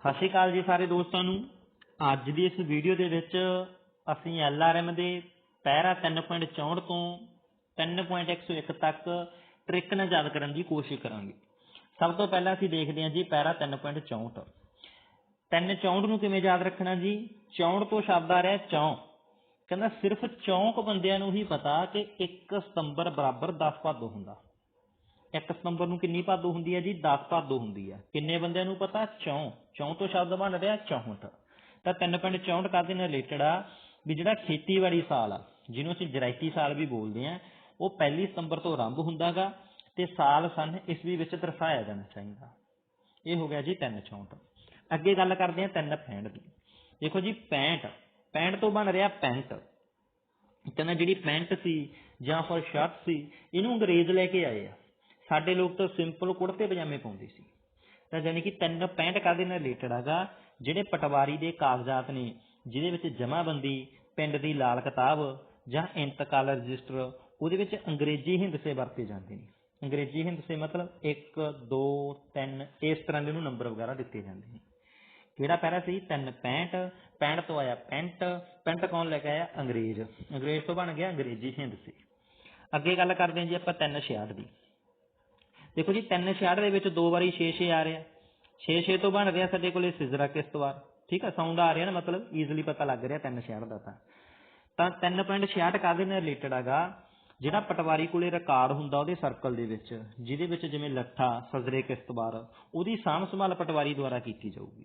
ਸਤਿ ਸ਼੍ਰੀ ਅਕਾਲ ਜੀ ਸਾਰੇ ਦੋਸਤਾਂ ਨੂੰ। ਅੱਜ ਦੀ ਇਸ ਵੀਡੀਓ ਦੇ ਵਿੱਚ ਅਸੀਂ LRM ਦੇ ਪੈਰਾ 3.64 ਤੋਂ 3.101 ਤੱਕ ਟ੍ਰਿਕ ਨਾਲ ਯਾਦ ਕਰਨ ਦੀ ਕੋਸ਼ਿਸ਼ ਕਰਾਂਗੇ। ਸਭ ਤੋਂ ਪਹਿਲਾਂ ਅਸੀਂ ਦੇਖਦੇ ਹਾਂ ਜੀ ਪੈਰਾ 3.64 364 ਨੂੰ ਕਿਵੇਂ ਯਾਦ ਰੱਖਣਾ ਜੀ? 64 ਤੋਂ ਸ਼ਬਦ ਆ ਰਿਹਾ ਚੌਂ। ਕਹਿੰਦਾ ਸਿਰਫ ਚੌਂਕ ਬੰਦਿਆਂ ਨੂੰ ਹੀ ਪਤਾ ਕਿ 1 ਸਤੰਬਰ ਬਰਾਬਰ 10 ਭਾਦੋ ਹੁੰਦਾ। 1 ਸਤੰਬਰ ਨੂੰ ਕਿੰਨੀ ਭਾਦੋ ਹੁੰਦੀ ਹੈ ਜੀ? 10 ਭਾਦੋ ਹੁੰਦੀ ਹੈ। ਕਿੰਨੇ ਬੰਦਿਆਂ ਨੂੰ ਪਤਾ? ਚੌਂ। ਚੌਂ ਤੋਂ ਸ਼ਬਦ ਬਣ ਰਿਹਾ 64 ਤਾਂ 3.64 ਕਾਦੇ ਨਾਲ ਰਿਲੇਟਡ ਆ ਵੀ ਜਿਹੜਾ ਖੇਤੀਬਾੜੀ ਸਾਲ ਆ, ਜਿਹਨੂੰ ਅਸੀਂ ਜਰਾਇਤੀ ਸਾਲ ਵੀ ਬੋਲਦੇ ਆ ਉਹ ਪਹਿਲੀ ਸਤੰਬਰ ਤੋਂ ਆਰੰਭ ਹੁੰਦਾਗਾ ਤੇ ਸਾਲ ਸਨ ਈਸਵੀ ਵਿੱਚ ਦਰਸਾਇਆ ਜਾਣਾ ਚਾਹੀਦਾ। ਇਹ ਹੋ ਗਿਆ ਜੀ 364 ਅੱਗੇ ਗੱਲ ਕਰਦੇ ਆ 365 ਦੀ। ਦੇਖੋ ਜੀ 65 65 ਤੋਂ ਬਣ ਰਿਹਾ ਪੈਂਟ ਕਹਿੰਦਾ ਜਿਹੜੀ ਪੈਂਟ ਸੀ ਜਾਂ ਫਿਰ ਸ਼ਰਟ ਸੀ, ਇਹਨੂੰ ਅੰਗਰੇਜ਼ ਲੈ ਕੇ ਆਏ ਆ। ਸਾਡੇ ਲੋਕ ਤਾਂ ਸਿੰਪਲ ਕੁੜਤੇ ਪਜਾਮੇ ਪਾਉਂਦੇ ਸੀ। ਤਾਂ ਯਾਨੀ ਕਿ 365 ਕਾਦੇ ਨਾਲ ਰਿਲੇਟਡ ਹੈਗਾ, ਜਿਹੜੇ ਪਟਵਾਰੀ ਦੇ ਕਾਗਜ਼ਾਤ ਨੇ, ਜਿਹਦੇ ਵਿੱਚ ਜਮਾਬੰਦੀ, ਪਿੰਡ ਦੀ ਲਾਲ ਕਿਤਾਬ ਜਾਂ ਇੰਤਕਾਲ ਰਜਿਸਟਰ, ਉਹਦੇ ਵਿੱਚ ਅੰਗਰੇਜ਼ੀ ਹਿੰਦਸੇ ਵਰਤੇ ਜਾਂਦੇ ਨੇ। ਅੰਗਰੇਜ਼ੀ ਹਿੰਦਸੇ ਮਤਲਬ 1 2 3 ਇਸ ਤਰ੍ਹਾਂ ਦੇ ਨੂੰ ਨੰਬਰ ਵਗੈਰਾ ਦਿੱਤੇ ਜਾਂਦੇ ਨੇ। ਕਿਹੜਾ ਪਹਿਰਾ ਸੀ? 365 65 ਤੋਂ ਆਇਆ ਪੈਂਟ ਪੈਂਟ ਕੌਣ ਲੈ ਕੇ ਆਇਆ? ਅੰਗਰੇਜ਼। ਅੰਗਰੇਜ਼ ਤੋਂ ਬਣ ਗਿਆ ਅੰਗਰੇਜ਼ੀ ਹਿੰਦਸੇ। ਅੱਗੇ ਗੱਲ ਕਰਦੇ ਹਾਂ ਜੀ ਆਪਾਂ 366 ਦੀ। ਦੇਖੋ ਜੀ 366 ਦੇ ਵਿੱਚ ਦੋ ਵਾਰੀ 66 ਆ ਰਿਹਾ 66 ਤੋਂ ਬਣ ਰਿਹਾ ਸਾਡੇ ਕੋਲੇ ਸਿਜ਼ਰਾ ਕਿਸ਼ਤਵਾਰ ਠੀਕ ਆ ਸਾਊਂਡ ਆ ਰਿਹਾ ਨਾ, ਮਤਲਬ ਈਜ਼ੀਲੀ ਪਤਾ ਲੱਗ ਰਿਹਾ 366 ਦਾ ਤਾਂ। ਤਾਂ 3.66 ਕਾਦੇ ਨਾਲ ਰਿਲੇਟਡ ਹੈਗਾ ਜਿਹੜਾ ਪਟਵਾਰੀ ਕੋਲੇ ਰਿਕਾਰਡ ਹੁੰਦਾ ਉਹਦੇ ਸਰਕਲ ਦੇ ਵਿੱਚ, ਜਿਹਦੇ ਵਿੱਚ ਜਿਵੇਂ ਲੱਠਾ, ਸਜ਼ਰੇ ਕਿਸ਼ਤਵਾਰ ਉਹਦੀ ਸਾਂਭ ਸੰਭਾਲ ਪਟਵਾਰੀ ਦੁਆਰਾ ਕੀਤੀ ਜਾਊਗੀ।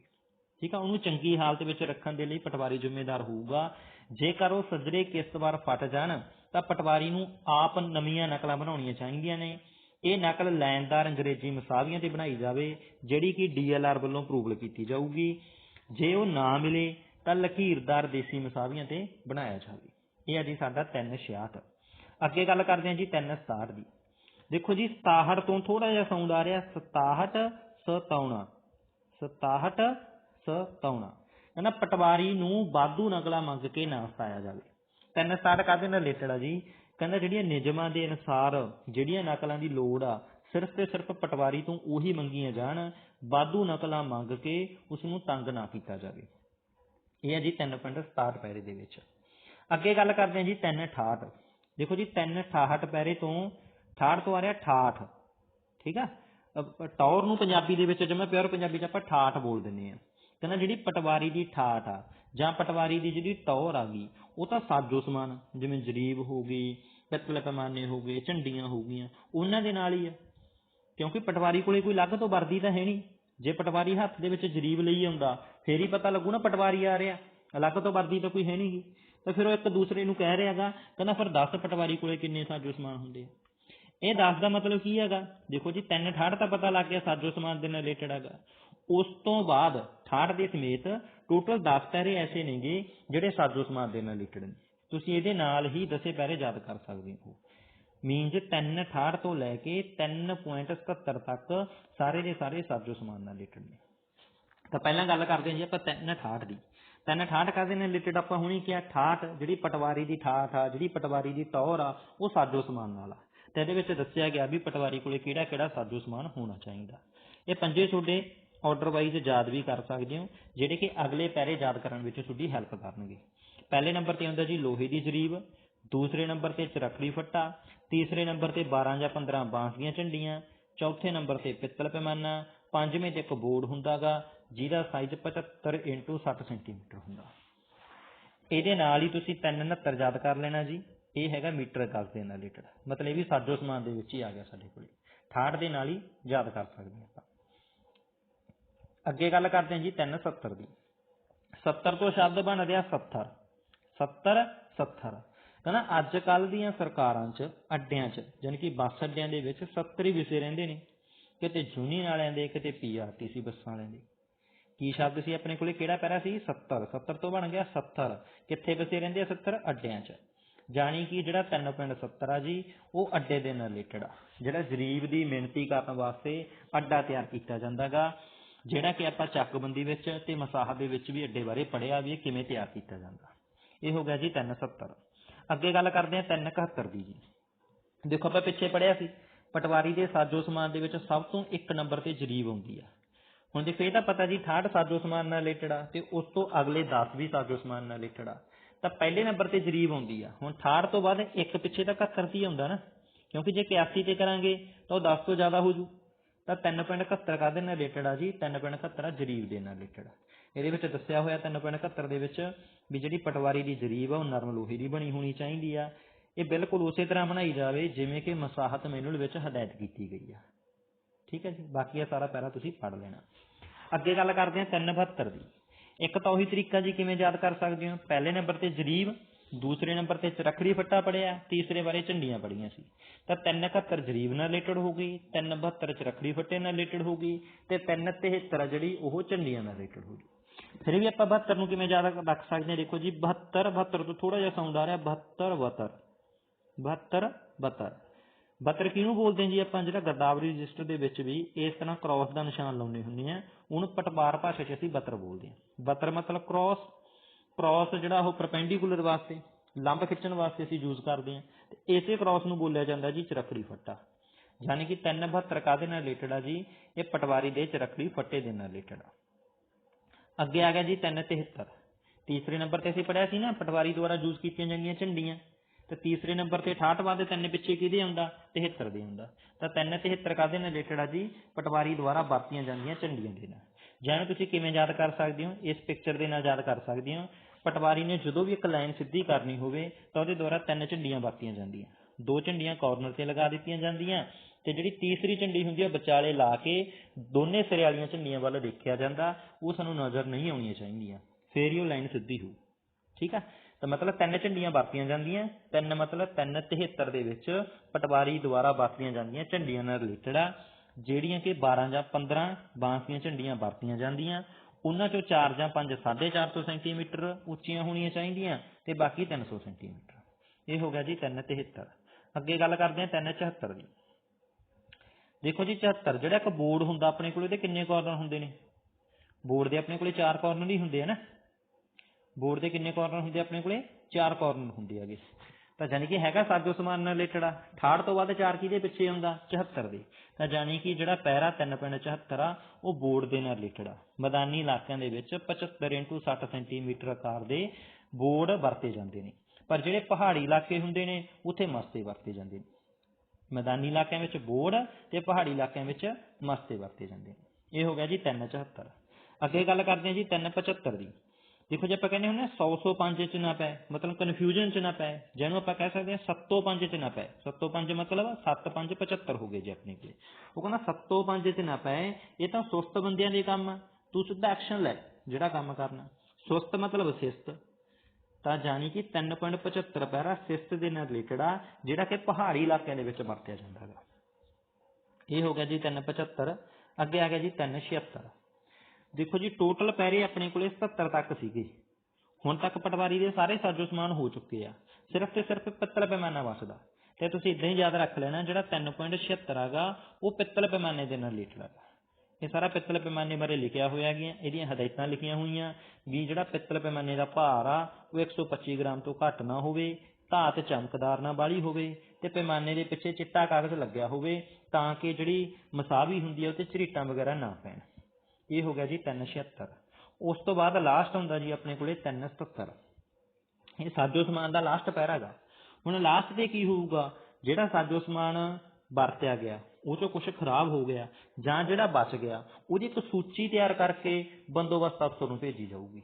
ਠੀਕ ਆ, ਉਹਨੂੰ ਚੰਗੀ ਹਾਲਤ ਵਿੱਚ ਰੱਖਣ ਦੇ ਲਈ ਪਟਵਾਰੀ ਜ਼ਿੰਮੇਦਾਰ ਹੋਊਗਾ। ਜੇਕਰ ਉਹ ਸਜ਼ਰੇ ਕਿਸ਼ਤਵਾਰ ਫਟ ਜਾਣ, ਤਾਂ ਪਟਵਾਰੀ ਨੂੰ ਆਪ ਨਵੀਆਂ ਨਕਲਾਂ ਬਣਾਉਣੀਆਂ ਚਾਹੀਦੀਆਂ ਨੇ। ਇਹ ਨਕਲ ਲੈਣਦਾਰ ਅੰਗਰੇਜ਼ੀ ਮਸਾਵੀਆਂ ਤੇ ਬਣਾਈ ਜਾਵੇ, ਜਿਹੜੀ ਕਿ ਡੀਐਲਆਰ ਵੱਲੋਂ ਅਪਰੂਵਲ ਕੀਤੀ ਜਾਊਗੀ। ਜੇ ਉਹ ਨਾ ਮਿਲੇ, ਤਾਂ ਲਕੀਰਦਾਰ ਦੇਸੀ ਮਸਾਵੀਆਂ ਤੇ ਬਣਾਇਆ ਜਾਵੇ। ਇਹ ਹੈ ਜੀ ਸਾਡਾ 366 ਅੱਗੇ ਗੱਲ ਕਰਦੇ ਹਾਂ ਜੀ 367 ਦੀ। ਦੇਖੋ ਜੀ 67 ਤੋਂ ਥੋੜਾ ਜਿਹਾ ਸਾਊਂਡ ਆ ਰਿਹਾ। 67 ਸਤਾਉਣਾ। 67 ਸਤਾਉਣਾ। ਕਹਿੰਦਾ ਪਟਵਾਰੀ ਨੂੰ ਬਾਧੂ ਨਕਲਾਂ ਮੰਗ ਕੇ ਨਾ ਸਤਾਇਆ ਜਾਵੇ। 367 ਕਾਹਦੇ ਨਾਲ ਰਿਲੇਟਡ ਆ ਜੀ। ਕਹਿੰਦਾ ਜਿਹੜੀਆਂ ਨਿਯਮਾਂ ਦੇ ਅਨੁਸਾਰ ਜਿਹੜੀਆਂ ਨਕਲਾਂ ਦੀ ਲੋੜ ਆ ਸਿਰਫ ਤੇ ਸਿਰਫ ਪਟਵਾਰੀ ਤੋਂ ਉਹੀ ਮੰਗੀਆਂ ਜਾਣ ਬਾਧੂ ਨਕਲਾਂ ਮੰਗ ਕੇ ਉਸ ਨੂੰ ਤੰਗ ਨਾ ਕੀਤਾ ਜਾਵੇ। ਇਹ ਹੈ ਜੀ 3.67 ਪੈਰੇ ਦੇ ਵਿੱਚ। ਅੱਗੇ ਗੱਲ ਕਰਦੇ ਹਾਂ ਜੀ 368 ਦੇਖੋ ਜੀ 368 ਪੈਰੇ ਤੋਂ 68 ਤੋਂ ਆ ਰਿਹਾ 68 ਠੀਕ ਆ? ਅ, ਟੌਰ ਨੂੰ ਪੰਜਾਬੀ ਦੇ ਵਿੱਚ ਜਿਵੇਂ ਪਿਓਰ ਪੰਜਾਬੀ ਚ ਆਪਾਂ 68 ਬੋਲ ਦਿੰਦੇ ਆ। ਕਹਿੰਦਾ ਜਿਹੜੀ ਪਟਵਾਰੀ ਦੀ 68 ਆ ਜਾਂ ਪਟਵਾਰੀ ਦੀ ਜਿਹੜੀ ਟੌਰ ਆ ਗਈ, ਉਹ ਤਾਂ ਸਾਜੋ ਸਮਾਨ, ਜਿਵੇਂ ਜਰੀਬ ਹੋ ਗਈ, ਪਿੱਤਲ ਪੈਮਾਨੇ ਹੋ ਗਏ, ਝੰਡੀਆਂ ਹੋ ਗਈਆਂ, ਉਹਨਾਂ ਦੇ ਨਾਲ ਹੀ ਆ। ਕਿਉਂਕਿ ਪਟਵਾਰੀ ਕੋਲੇ ਕੋਈ ਅਲੱਗ ਤੋਂ ਵਰਦੀ ਤਾਂ ਹੈ ਨਹੀਂ। ਜੇ ਪਟਵਾਰੀ ਹੱਥ ਦੇ ਵਿੱਚ ਜਰੀਬ ਲਈ ਆਉਂਦਾ, ਫੇਰ ਹੀ ਪਤਾ ਲੱਗੂ ਨਾ ਪਟਵਾਰੀ ਆ ਰਿਹਾ। ਅਲੱਗ ਤੋਂ ਵਰਦੀ ਤਾਂ ਕੋਈ ਹੈ ਨਹੀਂਗੀ ਤਾਂ ਫਿਰ ਉਹ ਇੱਕ ਦੂਸਰੇ ਨੂੰ ਕਹਿ ਰਿਹਾਗਾ ਕਹਿੰਦਾ ਫਿਰ 10 ਪਟਵਾਰੀ ਕੋਲੇ ਕਿੰਨੇ ਸਾਜੋ ਸਮਾਨ ਹੁੰਦੇ ਆ। ਇਹ 10 ਦਾ ਮਤਲਬ ਕੀ ਹੈਗਾ? ਦੇਖੋ ਜੀ 368 ਤਾਂ ਪਤਾ ਲੱਗ ਗਿਆ ਸਾਜੋ ਸਮਾਨ ਦੇ ਨਾਲ ਰਿਲੇਟਡ ਹੈਗਾ। ਉਸ ਤੋਂ ਬਾਅਦ 68 ਦੇ ਸਮੇਤ ਟੋਟਲ 10 ਪੈਰੇ ਐਸੇ ਨੇਗੇ ਜਿਹੜੇ ਸਾਜੋ ਸਮਾਨ ਦੇ ਨਾਲ ਰਿਲੇਟਡ ਨੇ। ਤੁਸੀਂ ਇਹਦੇ ਨਾਲ ਹੀ ਦਸੇ ਪੈਰੇ ਯਾਦ ਕਰ ਸਕਦੇ ਹੋ। ਮੀਨਸ 368 ਤੋਂ ਲੈ ਕੇ 3.77 ਤੱਕ ਸਾਰੇ ਦੇ ਸਾਰੇ ਸਾਜੋ ਸਮਾਨ ਨਾਲ ਰਿਲੇਟਡ ਨੇ। ਤਾਂ ਪਹਿਲਾਂ ਗੱਲ ਕਰਦੇ ਹਾਂ ਜੀ ਆਪਾਂ 368 ਦੀ। 368 ਕਾਹਦੇ ਨਾਲ ਰਿਲੇਟਡ ਆਪਾਂ ਹੁਣੀ ਕਿਹਾ? 68 ਜਿਹੜੀ ਪਟਵਾਰੀ ਦੀ 68 ਆ, ਜਿਹੜੀ ਪਟਵਾਰੀ ਦੀ ਤੌਰ ਆ, ਉਹ ਸਾਜੋ ਸਮਾਨ ਨਾਲ ਆ। ਤੇ ਇਹਦੇ ਵਿੱਚ ਦੱਸਿਆ ਗਿਆ ਵੀ ਪਟਵਾਰੀ ਕੋਲੇ ਕਿਹੜਾ ਕਿਹੜਾ ਸਾਜੋ ਸਮਾਨ ਹੋਣਾ ਚਾਹੀਦਾ। ਇਹ ਪੰਜੇ ਤੁਹਾਡੇ ਆਰਡਰ ਵਾਈਜ਼ ਯਾਦ ਵੀ ਕਰ ਸਕਦੇ ਹੋ, ਜਿਹੜੇ ਕਿ ਅਗਲੇ ਪੈਰੇ ਯਾਦ ਕਰਨ ਵਿੱਚ ਤੁਹਾਡੀ ਹੈਲਪ ਕਰਨਗੇ। ਪਹਿਲੇ ਨੰਬਰ ਤੇ ਆਉਂਦਾ ਜੀ ਲੋਹੇ ਦੀ ਜਰੀਬ, ਦੂਸਰੇ ਨੰਬਰ ਤੇ ਚਰਖੜੀ ਫੱਟਾ, ਤੀਸਰੇ ਨੰਬਰ ਤੇ 12 ਜਾਂ 15 ਬਾਂਸ ਦੀਆਂ ਝੰਡੀਆਂ, ਚੌਥੇ ਨੰਬਰ ਤੇ ਪਿੱਤਲ ਪੈਮਾਨਾ, ਪੰਜਵੇਂ ਤੇ ਇੱਕ ਬੋਰਡ ਹੁੰਦਾਗਾ, ਜਿਹਦਾ ਸਾਈਜ਼ 75 ਇਨਟੂ 60 ਸੈਂਟੀਮੀਟਰ ਹੁੰਦਾ। ਇਹਦੇ ਨਾਲ ਹੀ ਤੁਸੀਂ 369 ਯਾਦ ਕਰ ਲੈਣਾ ਜੀ। ਇਹ ਹੈਗਾ ਮੀਟਰ ਗਜ਼ ਦੇ ਨਾਲ ਰਿਲੇਟਡ ਮਤਲਬ ਇਹ ਵੀ ਸਾਜੋ ਸਮਾਨ ਦੇ ਵਿੱਚ ਹੀ ਆ ਗਿਆ ਸਾਡੇ ਕੋਲੇ। 68 ਦੇ ਨਾਲ ਹੀ ਯਾਦ ਕਰ ਸਕਦੇ ਹਾਂ ਆਪਾਂ। ਅੱਗੇ ਗੱਲ ਕਰਦੇ ਹਾਂ ਜੀ 370 ਦੀ। 70 ਤੋਂ ਸ਼ਬਦ ਬਣ ਰਿਹਾ 70 70 70 ਕਹਿੰਦਾ ਅੱਜ ਕੱਲ ਦੀਆਂ ਸਰਕਾਰਾਂ 'ਚ, ਅੱਡਿਆਂ 'ਚ ਯਾਨੀ ਕਿ ਬੱਸ ਅੱਡਿਆਂ ਦੇ ਵਿੱਚ 70 ਹੀ ਵਿਸੇ ਰਹਿੰਦੇ ਨੇ। ਕਿਤੇ ਯੂਨੀਅਨ ਵਾਲਿਆਂ ਦੇ, ਕਿਤੇ ਪੀਆਰਟੀਸੀ ਬੱਸਾਂ ਵਾਲਿਆਂ ਦੇ। ਕੀ ਸ਼ਬਦ ਸੀ ਆਪਣੇ ਕੋਲੇ? ਕਿਹੜਾ ਪੈਰਾ ਸੀ? 70 70 ਤੋਂ ਬਣ ਗਿਆ 70 ਕਿੱਥੇ ਵਸੇ ਰਹਿੰਦੇ ਆ 70 ਅੱਡਿਆਂ 'ਚ। ਜਾਣੀ ਕਿ ਜਿਹੜਾ 3.70 ਆ ਜੀ, ਉਹ ਅੱਡੇ ਦੇ ਨਾਲ ਰਿਲੇਟਡ ਆ। ਜਿਹੜਾ ਗਰੀਬ ਦੀ ਮਿਹਨਤੀ ਕਰਨ ਵਾਸਤੇ ਅੱਡਾ ਤਿਆਰ ਕੀਤਾ ਜਾਂਦਾਗਾ। ਜਿਹੜਾ ਕਿ ਆਪਾਂ ਚੱਕਬੰਦੀ ਵਿੱਚ ਤੇ ਮਸਾਹ ਦੇ ਵਿੱਚ ਵੀ ਅੱਡੇ ਬਾਰੇ ਪੜਿਆ ਵੀ ਇਹ ਕਿਵੇਂ ਤਿਆਰ ਕੀਤਾ ਜਾਂਦਾ। ਇਹ ਹੋ ਗਿਆ ਜੀ 370 ਅੱਗੇ ਗੱਲ ਕਰਦੇ ਹਾਂ 371 ਦੀ ਜੀ। ਦੇਖੋ ਆਪਾਂ ਪਿੱਛੇ ਪੜਿਆ ਸੀ, ਪਟਵਾਰੀ ਦੇ ਸਾਜੋ ਸਮਾਨ ਦੇ ਵਿੱਚ ਸਭ ਤੋਂ ਇੱਕ ਨੰਬਰ ਤੇ ਜਰੀਬ ਆਉਂਦੀ ਆ। ਹੁਣ ਜੇ ਫੇਰ ਤਾਂ ਪਤਾ ਜੀ 68 ਸਾਜੋ ਸਮਾਨ ਨਾਲ ਰਿਲੇਟਡ ਆ ਤੇ ਉਸ ਤੋਂ ਅਗਲੇ 10 ਵੀ ਸਾਜੋ ਸਮਾਨ ਨਾਲ ਰਿਲੇਟਡ ਆ, ਤਾਂ ਪਹਿਲੇ ਨੰਬਰ ਤੇ ਜਰੀਬ ਆਉਂਦੀ ਆ। ਹੁਣ 68 ਤੋਂ ਬਾਅਦ ਇੱਕ ਪਿੱਛੇ ਤਾਂ 71 ਹੀ ਆਉਂਦਾ ਨਾ, ਕਿਉਂਕਿ ਜੇ 81 ਤੇ ਕਰਾਂਗੇ ਤਾਂ ਉਹ 10 ਤੋਂ ਜ਼ਿਆਦਾ ਹੋ ਜੂ। ਤਾਂ 3.71 ਕਾਹਦੇ ਨਾਲ ਰਿਲੇਟਡ ਆ ਜੀ 3.71 ਜਰੀਬ ਦੇ ਨਾਲ ਰਿਲੇਟਡ ਇਹਦੇ ਵਿੱਚ ਦੱਸਿਆ ਹੋਇਆ 3.71 ਦੇ ਵਿੱਚ ਵੀ ਜਿਹੜੀ ਪਟਵਾਰੀ ਦੀ ਜਰੀਬ ਆ, ਉਹ ਨਰਮ ਲੋਹੇ ਦੀ ਬਣੀ ਹੋਣੀ ਚਾਹੀਦੀ ਆ। ਇਹ ਬਿਲਕੁਲ ਉਸੇ ਤਰ੍ਹਾਂ ਬਣਾਈ ਜਾਵੇ, ਜਿਵੇਂ ਕਿ ਮਸਾਹਤ ਮੈਨੂਅਲ ਵਿੱਚ ਹਦਾਇਤ ਕੀਤੀ ਗਈ ਆ। ਠੀਕ ਹੈ ਜੀ? ਬਾਕੀ ਇਹ ਸਾਰਾ ਪੈਰਾ ਤੁਸੀਂ ਪੜ੍ਹ ਲੈਣਾ। ਅੱਗੇ ਗੱਲ ਕਰਦੇ ਹਾਂ 372 ਦੀ। ਇੱਕ ਤਾਂ ਉਹੀ ਤਰੀਕਾ ਜੀ ਕਿਵੇਂ ਯਾਦ ਕਰ ਸਕਦੇ ਹੋ? ਪਹਿਲੇ ਨੰਬਰ ਤੇ ਜਰੀਬ ਦੂਸਰੇ ਨੰਬਰ ਤੇ ਚਰਖੜੀ ਫੱਟਾ ਪੜਿਆ, ਤੀਸਰੇ ਬਾਰੇ ਝੰਡੀਆਂ ਪੜੀਆਂ ਸੀ। ਤਾਂ 371 ਜਰੀਬ ਨਾਲ ਰਿਲੇਟਡ ਹੋ ਗਈ 372 ਚਰਖੜੀ ਫੱਟੇ ਨਾਲ ਰਿਲੇਟਡ ਹੋ ਗਈ ਤੇ 373 ਜਿਹੜੀ ਉਹ ਝੰਡੀਆਂ ਨਾਲ ਰਿਲੇਟਡ ਹੋ ਗਈ। ਫਿਰ ਵੀ ਆਪਾਂ 72 ਨੂੰ ਕਿਵੇਂ ਯਾਦ ਰੱਖ ਸਕਦੇ ਹਾਂ? ਦੇਖੋ ਜੀ 72 72 ਤੋਂ ਥੋੜਾ ਜਿਹਾ ਸਾਊਂਡ ਆ ਰਿਹਾ 72 72 72 72 72 ਕਿਹਨੂੰ ਬੋਲਦੇ ਹਾਂ ਜੀ ਆਪਾਂ? ਜਿਹੜਾ ਗਰਦਾਵਰੀ ਰਜਿਸਟਰ ਦੇ ਵਿੱਚ ਵੀ ਇਸ ਤਰ੍ਹਾਂ ਕ੍ਰਾਸ ਦਾ ਨਿਸ਼ਾਨ ਲਾਉਣੇ ਹੁੰਦੇ ਆ ਉਹਨੂੰ ਪਟਵਾਰ ਭਾਸ਼ਾ 'ਚ ਅਸੀਂ 72 ਬੋਲਦੇ ਹਾਂ। 72 ਮਤਲਬ ਕ੍ਰਾਸ ਕ੍ਰਾਸ ਜਿਹੜਾ ਉਹ ਪਰਪੈਂਡੀਕੂਲਰ ਵਾਸਤੇ, ਲੰਬ ਖਿੱਚਣ ਵਾਸਤੇ ਅਸੀਂ ਯੂਜ਼ ਕਰਦੇ ਹਾਂ, ਤੇ ਇਸੇ ਕ੍ਰਾਸ ਨੂੰ ਬੋਲਿਆ ਜਾਂਦਾ ਜੀ ਚਰਖੜੀ ਫੱਟਾ। ਯਾਨੀ ਕਿ 372 ਕਾਦੇ ਨਾਲ ਰਿਲੇਟਡ ਆ ਜੀ? ਇਹ ਪਟਵਾਰੀ ਦੇ ਚਰਖੜੀ ਫੱਟੇ ਦੇ ਨਾਲ ਰਿਲੇਟਡ ਆ। ਅੱਗੇ ਆ ਗਿਆ ਜੀ 373 ਤੀਸਰੇ ਨੰਬਰ ਤੇ ਅਸੀਂ ਪੜਿਆ ਸੀ ਨਾ, ਪਟਵਾਰੀ ਦੁਆਰਾ ਯੂਜ਼ ਕੀਤੀਆਂ ਜਾਂਦੀਆਂ ਝੰਡੀਆਂ। ਤੇ ਤੀਸਰੇ ਨੰਬਰ ਤੇ 68 ਬਾਅਦ ਦੇ ਤਿੰਨ ਪਿੱਛੇ ਕਿਹਦੇ ਆਉਂਦਾ? 73 ਦੇ ਆਉਂਦਾ। ਤਾਂ 373 ਕਾਦੇ ਨਾਲ ਰਿਲੇਟਡ ਆ ਜੀ? ਪਟਵਾਰੀ ਦੁਆਰਾ ਵਰਤੀਆਂ ਜਾਂਦੀਆਂ ਝੰਡੀਆਂ ਦੇ ਨਾਲ। ਜਿਹਨੂੰ ਤੁਸੀਂ ਕਿਵੇਂ ਯਾਦ ਕਰ ਸਕਦੇ ਹੋ, ਇਸ ਪਿਕਚਰ ਦੇ ਨਾਲ ਯਾਦ ਕਰ ਸਕਦੇ ਹੋ। ਪਟਵਾਰੀ ਨੇ ਜਦੋਂ ਵੀ ਇੱਕ ਲਾਈਨ ਸਿੱਧੀ ਕਰਨੀ ਹੋਵੇ, ਤਾਂ ਉਹਦੇ ਦੁਆਰਾ ਤਿੰਨ ਝੰਡੀਆਂ ਵਰਤੀਆਂ ਜਾਂਦੀਆਂ। ਦੋ ਝੰਡੀਆਂ ਕਾਰਨਰ ਤੇ ਲਗਾ ਦਿੱਤੀਆਂ ਜਾਂਦੀਆਂ ਤੇ ਜਿਹੜੀ ਤੀਸਰੀ ਝੰਡੀ ਹੁੰਦੀ ਹੈ ਵਿਚਾਲੇ ਲਾ ਕੇ ਦੋਨੇ ਸਿਰੇ ਵਾਲੀਆਂ ਝੰਡੀਆਂ ਵੱਲ ਦੇਖਿਆ ਜਾਂਦਾ, ਉਹ ਸਾਨੂੰ ਨਜ਼ਰ ਨਹੀਂ ਆਉਣੀਆਂ ਚਾਹੀਦੀਆਂ। ਫੇਰ ਹੀ ਉਹ ਲਾਈਨ ਸਿੱਧੀ ਹੋਊ। ਠੀਕ ਆ? ਤਾਂ ਮਤਲਬ ਤਿੰਨ ਝੰਡੀਆਂ ਵਰਤੀਆਂ ਜਾਂਦੀਆਂ, ਤਿੰਨ ਮਤਲਬ 373 ਦੇ ਵਿੱਚ ਪਟਵਾਰੀ ਦੁਆਰਾ ਵਰਤੀਆਂ ਜਾਂਦੀਆਂ ਝੰਡੀਆਂ ਨਾਲ ਰਿਲੇਟਡ ਆ। ਜਿਹੜੀਆਂ ਕਿ 12 ਜਾਂ 15 ਬਾਂਸ ਦੀਆਂ ਝੰਡੀਆਂ ਵਰਤੀਆਂ ਜਾਂਦੀਆਂ, ਉਹਨਾਂ ਚੋਂ 4 ਜਾਂ 5 450 ਸੈਂਟੀਮੀਟਰ ਉੱਚੀਆਂ ਹੋਣੀਆਂ ਚਾਹੀਦੀਆਂ ਤੇ ਬਾਕੀ 300 ਸੈਂਟੀਮੀਟਰ। ਇਹ ਹੋ ਗਿਆ ਜੀ 373 ਅੱਗੇ ਗੱਲ ਕਰਦੇ ਹਾਂ 374 ਦੀ। ਦੇਖੋ ਜੀ 74 ਜਿਹੜਾ ਇੱਕ ਬੋਰਡ ਹੁੰਦਾ ਆਪਣੇ ਕੋਲ, ਇਹਦੇ ਕਿੰਨੇ ਕਾਰਨਰ ਹੁੰਦੇ ਨੇ? ਬੋਰਡ ਦੇ ਆਪਣੇ ਕੋਲੇ 4 ਕਾਰਨਰ ਹੀ ਹੁੰਦੇ ਆ ਨਾ? ਬੋਰਡ ਦੇ ਕਿੰਨੇ ਕਾਰਨਰ ਹੁੰਦੇ ਆਪਣੇ ਕੋਲੇ? 4 ਕਾਰਨਰ ਹੁੰਦੇ ਹੈਗੇ। ਤਾਂ ਜਾਨੀ ਕਿ ਹੈਗਾ ਸਾਜੋ ਸਮਾਨ ਨਾਲ ਰਿਲੇਟਡ ਆ। 68 ਤੋਂ ਬਾਅਦ 4 ਕਿਹਦੇ ਪਿੱਛੇ ਆਉਂਦਾ? 74 ਦੇ। ਤਾਂ ਜਾਨੀ ਕਿ ਜਿਹੜਾ ਪੈਰਾ 3.74 ਆ, ਉਹ ਬੋਰਡ ਦੇ ਨਾਲ ਰਿਲੇਟਡ ਆ। ਮੈਦਾਨੀ ਇਲਾਕਿਆਂ ਦੇ ਵਿੱਚ 75 60 ਸੈਂਟੀਮੀਟਰ ਆਕਾਰ ਦੇ ਬੋਰਡ ਵਰਤੇ ਜਾਂਦੇ ਨੇ। ਪਰ ਜਿਹੜੇ ਪਹਾੜੀ ਇਲਾਕੇ ਹੁੰਦੇ ਨੇ, ਉੱਥੇ ਮਸਤੇ ਵਰਤੇ ਜਾਂਦੇ ਨੇ। ਮੈਦਾਨੀ ਇਲਾਕਿਆਂ ਵਿੱਚ ਬੋਰਡ ਤੇ ਪਹਾੜੀ ਇਲਾਕਿਆਂ ਵਿੱਚ ਮਸਤੇ ਵਰਤੇ ਜਾਂਦੇ ਨੇ। ਇਹ ਹੋ ਗਿਆ ਜੀ 374 ਅੱਗੇ ਗੱਲ ਕਰਦੇ ਹਾਂ ਜੀ 375 ਦੀ। ਦੇਖੋ ਜੇ ਆਪਾਂ ਕਹਿੰਦੇ ਹੁੰਦੇ 100 105 ਚ ਨਾ ਪਏ ਮਤਲਬ ਕਨਫਿਊਜ਼ਨ ਚ ਨਾ ਪਏ ਜਿਹਨੂੰ ਆਪਾਂ ਕਹਿ ਸਕਦੇ ਹਾਂ 705 ਚ ਨਾ ਪਏ 705 ਮਤਲਬ 7575 ਹੋ ਗਏ ਜੀ ਆਪਣੇ ਕੋਲੇ ਉਹ ਕਹਿੰਦਾ 705 ਚ ਨਾ ਪਏ ਇਹ ਤਾਂ ਸੁਸਤ ਬੰਦਿਆਂ ਦੇ ਕੰਮ ਆ ਤੂੰ ਸਿੱਧਾ ਐਕਸ਼ਨ ਲੈ ਜਿਹੜਾ ਕੰਮ ਕਰਨਾ ਸੁਸਤ ਮਤਲਬ ਸਿਸਤ ਤਾਂ ਜਾਨੀ ਕਿ 3.75 ਪੈਰਾ ਸਿਸਤ ਦੇ ਨਾਲ ਰਿਲੇਟਡ ਆ ਜਿਹੜਾ ਕਿ ਪਹਾੜੀ ਇਲਾਕਿਆਂ ਦੇ ਵਿੱਚ ਵਰਤਿਆ ਜਾਂਦਾ ਹੈਗਾ ਇਹ ਹੋ ਗਿਆ ਜੀ 375 ਅੱਗੇ ਆ ਗਿਆ ਜੀ 376 ਦੇਖੋ ਜੀ ਟੋਟਲ ਪੈਰੇ ਆਪਣੇ ਕੋਲੇ 77 ਤੱਕ ਸੀਗੇ। ਹੁਣ ਤੱਕ ਪਟਵਾਰੀ ਦੇ ਸਾਰੇ ਸਾਜੋ ਸਮਾਨ ਹੋ ਚੁੱਕੇ ਆ। ਸਿਰਫ ਤੇ ਸਿਰਫ ਪਿੱਤਲ ਪੈਮਾਨਾ ਬਚਦਾ ਤੇ ਤੁਸੀਂ ਇਦਾਂ ਹੀ ਯਾਦ ਰੱਖ ਲੈਣਾ, ਜਿਹੜਾ 3.76 ਹੈਗਾ ਉਹ ਪਿੱਤਲ ਪੈਮਾਨੇ ਦੇ ਨਾਲ ਰਿਲੇਟਡ ਹੈਗਾ ਇਹ ਸਾਰਾ ਪਿੱਤਲ ਪੈਮਾਨੇ ਬਾਰੇ ਲਿਖਿਆ ਹੋਇਆ ਗਿਆ, ਇਹਦੀਆਂ ਹਦਾਇਤਾਂ ਲਿਖੀਆਂ ਹੋਈਆਂ ਵੀ ਜਿਹੜਾ ਪਿੱਤਲ ਪੈਮਾਨੇ ਦਾ ਭਾਰ ਆ, ਉਹ 125 ਗ੍ਰਾਮ ਤੋਂ ਘੱਟ ਨਾ ਹੋਵੇ, ਧਾਤ ਚਮਕਦਾਰ ਨਾ ਬਾਲੀ ਹੋਵੇ ਤੇ ਪੈਮਾਨੇ ਦੇ ਪਿੱਛੇ ਚਿੱਟਾ ਕਾਗਜ਼ ਲੱਗਿਆ ਹੋਵੇ, ਤਾਂ ਕਿ ਜਿਹੜੀ ਮਸਾਵੀ ਹੁੰਦੀ ਹੈ ਉਹ ਤੇ ਝਰੀਟਾਂ ਵਗੈਰਾ ਨਾ ਪੈਣ। ਇਹ ਹੋ ਗਿਆ ਜੀ 376 ਉਸ ਤੋਂ ਬਾਅਦ ਲਾਸਟ ਹੁੰਦਾ ਜੀ ਆਪਣੇ ਕੋਲੇ 377 ਇਹ ਸਾਜੋ ਸਮਾਨ ਦਾ ਲਾਸਟ ਪੈਰਾ ਹੈਗਾ। ਹੁਣ ਲਾਸਟ ਤੇ ਕੀ ਹੋਊਗਾ? ਜਿਹੜਾ ਸਾਜੋ ਸਮਾਨ ਵਰਤਿਆ ਗਿਆ, ਉਹ ਚੋਂ ਕੁਝ ਖਰਾਬ ਹੋ ਗਿਆ ਜਾਂ ਜਿਹੜਾ ਬਚ ਗਿਆ, ਉਹਦੀ ਇੱਕ ਸੂਚੀ ਤਿਆਰ ਕਰਕੇ ਬੰਦੋਬਸਤ ਅਫਸਰ ਨੂੰ ਭੇਜੀ ਜਾਊਗੀ।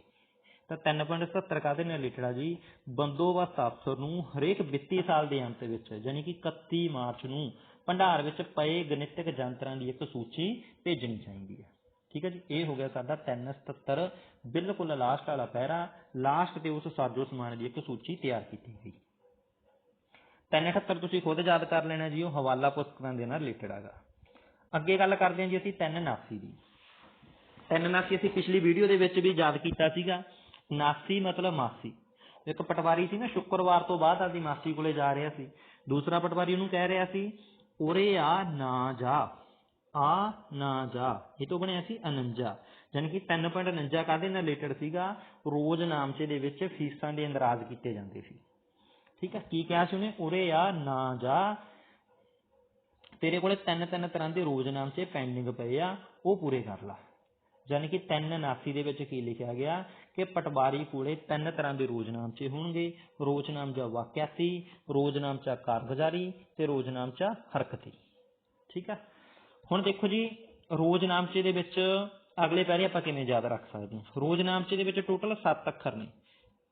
ਤਾਂ 3.77 ਕਾਦੇ ਨਾਲ ਰਿਲੇਟਡ ਆ ਜੀ? ਬੰਦੋਬਸਤ ਅਫਸਰ ਨੂੰ ਹਰੇਕ ਵਿੱਤੀ ਸਾਲ ਦੇ ਅੰਤ ਵਿੱਚ ਯਾਨੀ ਕਿ 31 ਮਾਰਚ ਨੂੰ, ਭੰਡਾਰ ਵਿੱਚ ਪਏ ਗਣਿਤਕ ਯੰਤਰਾਂ ਦੀ ਇੱਕ ਸੂਚੀ ਭੇਜਣੀ ਚਾਹੀਦੀ ਹੈ। ਠੀਕ ਹੈ ਜੀ, ਇਹ ਹੋ ਗਿਆ ਸਾਡਾ 377 ਬਿਲਕੁਲ ਲਾਸਟ ਵਾਲਾ ਪੈਰਾ ਲਾਸਟ ਤੇ ਉਸ ਸਾਜੋ ਸਮਾਨ ਦੀ ਇੱਕ ਸੂਚੀ ਤਿਆਰ ਕੀਤੀ ਗਈ 378 ਤੁਸੀਂ ਖੁਦ ਯਾਦ ਕਰ ਲੈਣਾ ਜੀ, ਉਹ ਹਵਾਲਾ ਪੁਸਤਕਾਂ ਦੇ ਨਾਲ ਰਿਲੇਟਡ ਹੈਗਾ ਅੱਗੇ ਗੱਲ ਕਰਦੇ ਹਾਂ ਜੀ ਅਸੀਂ 379 ਦੀ। 379 ਅਸੀਂ ਪਿਛਲੀ ਵੀਡੀਓ ਦੇ ਵਿੱਚ ਵੀ ਯਾਦ ਕੀਤਾ ਸੀਗਾ। 79 ਮਤਲਬ ਮਾਸੀ। ਇੱਕ ਪਟਵਾਰੀ ਸੀ ਨਾ, ਸ਼ੁੱਕਰਵਾਰ ਤੋਂ ਬਾਅਦ ਆਦੀ ਮਾਸੀ ਕੋਲੇ ਜਾ ਰਿਹਾ ਸੀ। ਦੂਸਰਾ ਪਟਵਾਰੀ ਉਹਨੂੰ ਕਹਿ ਰਿਹਾ ਸੀ, ਉਰੇ ਆ, ਨਾ ਜਾ। ਆ ਨਾ ਜਾ। ਇਹ ਤੋਂ ਬਣਿਆ ਸੀ 49 ਯਾਨੀ ਕਿ 3.49 ਕਾਦੇ ਨਾਲ ਰਿਲੇਟਡ ਸੀਗਾ? ਰੋਜ਼ ਨਾਮਚੇ ਦੇ ਵਿੱਚ ਫੀਸਾਂ ਦੇ ਅੰਦਰਾਜ਼ ਕੀਤੇ ਜਾਂਦੇ ਸੀ। ਠੀਕ ਹੈ ਕੀ ਕਿਹਾ ਸੀ ਉਹਨੇ? ਉਰੇ ਆ, ਨਾ ਜਾ। ਤੇਰੇ ਕੋਲੇ ਤਿੰਨ ਤਿੰਨ ਤਰ੍ਹਾਂ ਦੇ ਰੋਜ਼ ਨਾਮਚੇ ਪੈਂਡਿੰਗ ਪਏ ਆ, ਉਹ ਪੂਰੇ ਕਰ ਲਾ। ਯਾਨੀ ਕਿ 379 ਦੇ ਵਿੱਚ ਕੀ ਲਿਖਿਆ ਗਿਆ? ਕਿ ਪਟਵਾਰੀ ਕੋਲੇ ਤਿੰਨ ਤਰ੍ਹਾਂ ਦੇ ਰੋਜ ਨਾਮਚੇ ਹੋਣਗੇ। ਰੋਜ਼ ਰੋਜ਼ਨਾਮਚਾ ਵਾਕਿਆਤੀ ਰੋਜ ਨਾਮਚਾ ਕਾਰਗੁਜ਼ਾਰੀ ਤੇ ਰੋਜ ਨਾਮਚਾ ਹਰਕਤੀ। ਠੀਕ ਆ? ਹੁਣ ਦੇਖੋ ਜੀ, ਰੋਜ਼ ਨਾਮਚੇ ਦੇ ਵਿੱਚ ਅਗਲੇ ਪੈਰੇ ਆਪਾਂ ਕਿਵੇਂ ਯਾਦ ਰੱਖ ਸਕਦੇ ਹਾਂ? ਰੋਜ਼ਨਾਮਚੇ ਦੇ ਵਿੱਚ ਟੋਟਲ 7 ਅੱਖਰ ਨੇ।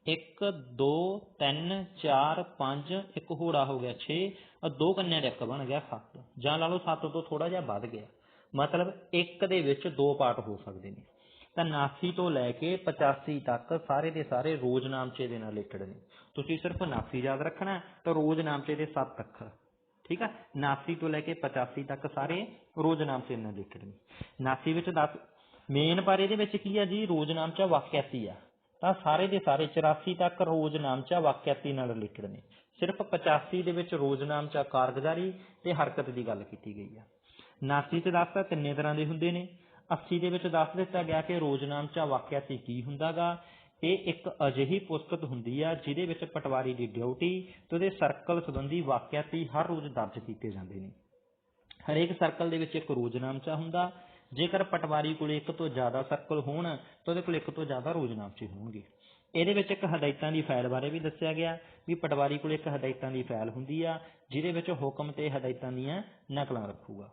1 2 3 4 5 ਇੱਕ ਹੋੜਾ ਹੋ ਗਿਆ 6 ਔਰ ਦੋ ਕੰਨਿਆਂ ਦਾ ਇੱਕ ਬਣ ਗਿਆ 7 ਜਾਂ ਲਾ ਲਓ 7 ਤੋਂ ਥੋੜਾ ਜਿਹਾ ਵੱਧ ਗਿਆ। ਮਤਲਬ ਇੱਕ ਦੇ ਵਿੱਚ ਦੋ ਪਾਰਟ ਹੋ ਸਕਦੇ ਨੇ। ਤਾਂ 79 ਤੋਂ ਲੈ ਕੇ 85 ਤੱਕ ਸਾਰੇ ਦੇ ਸਾਰੇ ਰੋਜ਼ ਨਾਮਚੇ ਦੇ ਨਾਲ ਰਿਲੇਟਡ ਨੇ। ਤੁਸੀਂ ਸਿਰਫ 79 ਯਾਦ ਰੱਖਣਾ ਤਾਂ ਰੋਜ਼ ਨਾਮਚੇ ਦੇ 7 ਅੱਖਰ। ਠੀਕ ਆ? 79 ਤੋਂ ਲੈ ਕੇ 85 ਤੱਕ ਸਾਰੇ ਰੋਜ਼ਨਾਮਚੇ ਨਾਲ ਰਿਲੇਟਡ ਨੇ। 79 ਵਿੱਚ 10 ਮੇਨ ਪਰ ਇਹਦੇ ਵਿੱਚ ਕੀ ਆ ਜੀ? ਰੋਜ਼ਨਾਮਚਾ ਵਾਕਿਆਤੀ ਆ। ਤਾਂ ਸਾਰੇ ਦੇ ਸਾਰੇ 84 ਤੱਕ ਰੋਜ਼ਨਾਮਚਾ ਵਾਕਿਆਤੀ ਨਾਲ ਰਿਲੇਟਡ ਨੇ। ਸਿਰਫ 85 ਦੇ ਵਿੱਚ ਰੋਜ਼ਨਾਮਚਾ ਕਾਰਗੁਜ਼ਾਰੀ ਤੇ ਹਰਕਤ ਦੀ ਗੱਲ ਕੀਤੀ ਗਈ ਆ। 79 ਤੇ 10 ਤਾਂ ਤਿੰਨੇ ਤਰ੍ਹਾਂ ਦੇ ਹੁੰਦੇ ਨੇ। 80 ਦੇ ਵਿੱਚ ਦੱਸ ਦਿੱਤਾ ਗਿਆ ਕਿ ਰੋਜ਼ਨਾਮਚਾ ਵਾਕਿਆਤੀ ਕੀ ਹੁੰਦਾਗਾ? ਇਹ ਇੱਕ ਅਜਿਹੀ ਪੁਸਤਕ ਹੁੰਦੀ ਆ ਜਿਹਦੇ ਵਿੱਚ ਪਟਵਾਰੀ ਦੀ ਡਿਊਟੀ ਤੇ ਉਹਦੇ ਸਰਕਲ ਸੰਬੰਧੀ ਵਾਕਿਆਤੀ ਹਰ ਰੋਜ਼ ਦਰਜ ਕੀਤੇ ਜਾਂਦੇ ਨੇ। ਹਰੇਕ ਸਰਕਲ ਦੇ ਵਿੱਚ ਇੱਕ ਰੋਜ਼ਨਾਮਚਾ ਹੁੰਦਾ। ਜੇਕਰ ਪਟਵਾਰੀ ਕੋਲ ਇੱਕ ਤੋਂ ਜ਼ਿਆਦਾ ਸਰਕਲ ਹੋਣ, ਤਾਂ ਉਹਦੇ ਕੋਲ ਇੱਕ ਤੋਂ ਜ਼ਿਆਦਾ ਰੋਜ਼ਨਾਮਚੇ ਹੋਣਗੇ। ਇਹਦੇ ਵਿੱਚ ਇੱਕ ਹਦਾਇਤਾਂ ਦੀ ਫਾਈਲ ਬਾਰੇ ਵੀ ਦੱਸਿਆ ਗਿਆ ਵੀ ਪਟਵਾਰੀ ਕੋਲ ਇੱਕ ਹਦਾਇਤਾਂ ਦੀ ਫਾਈਲ ਹੁੰਦੀ ਆ, ਜਿਹਦੇ ਵਿੱਚ ਹੁਕਮ ਤੇ ਹਦਾਇਤਾਂ ਦੀਆਂ ਨਕਲਾਂ ਰੱਖੂਗਾ।